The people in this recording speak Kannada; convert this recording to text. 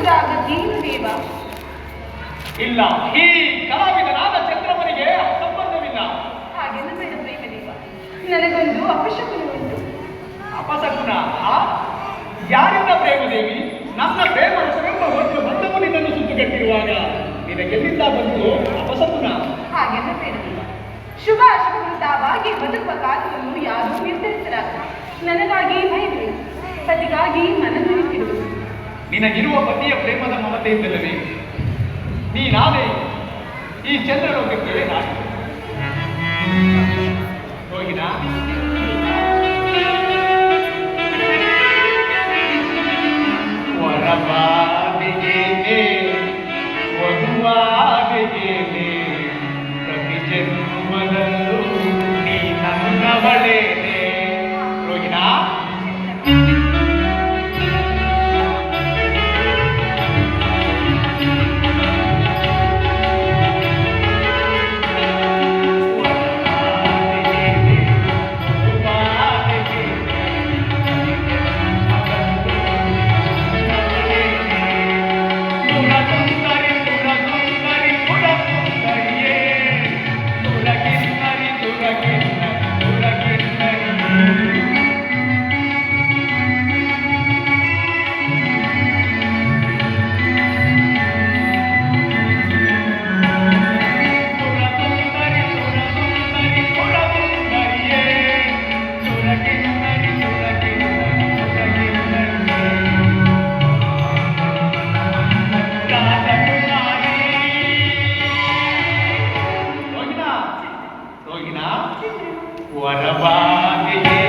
ಕುಡಿದಾಗ ಜೀವ ದೇವ. ಇಲ್ಲ ಈ ಕಲಾವಿದನಾದ ಚಂದ್ರಮನಿಗೆ ಸಂಬಂಧವಿಲ್ಲ. ಹಾಗೆನ್ನಬೇಡ ಪ್ರೇಮದೇವ ನನಗೊಂದು ಅಪಶಕುನ ಉಂಟು. ಅಪಶಕುನ? ಆ? ಪ್ರೇಮ ದೇವಿ? ನನ್ನ ಪ್ರೇಮ ಹೆಸರೆಂಬ ಒಂದು ಬಂಧವು ನಿನ್ನನ್ನು ಸುತ್ತುಗಟ್ಟಿರುವಾಗ ನಿನಗೆಲ್ಲಿಂದ ಬಂತು ಅಪಸಗುಣ ಹಾಗೆನ್ನಬೇಡ ದೇವ ಶುಭ ಅಶುಭವಾಗಿ ಬದುಕುವ ಕಾಲವನ್ನು ಯಾರೂ ನಿರ್ಧರಿಸಲಾಗ ನನಗಾಗಿ ಭಯವಿಲ್ಲ ಪತಿಗಾಗಿ ಮನದುರಿತಿರುವುದು ನಿನಗಿರುವ ಪತಿಯ ಪ್ರೇಮದ ಮಮತೆಯಿಂದಲವೇ ನೀನಾದೆ ಈ ಚಂದ್ರಲೋಕಕ್ಕೆ ನಾಡಿ ಹೋಗಿನ What about you?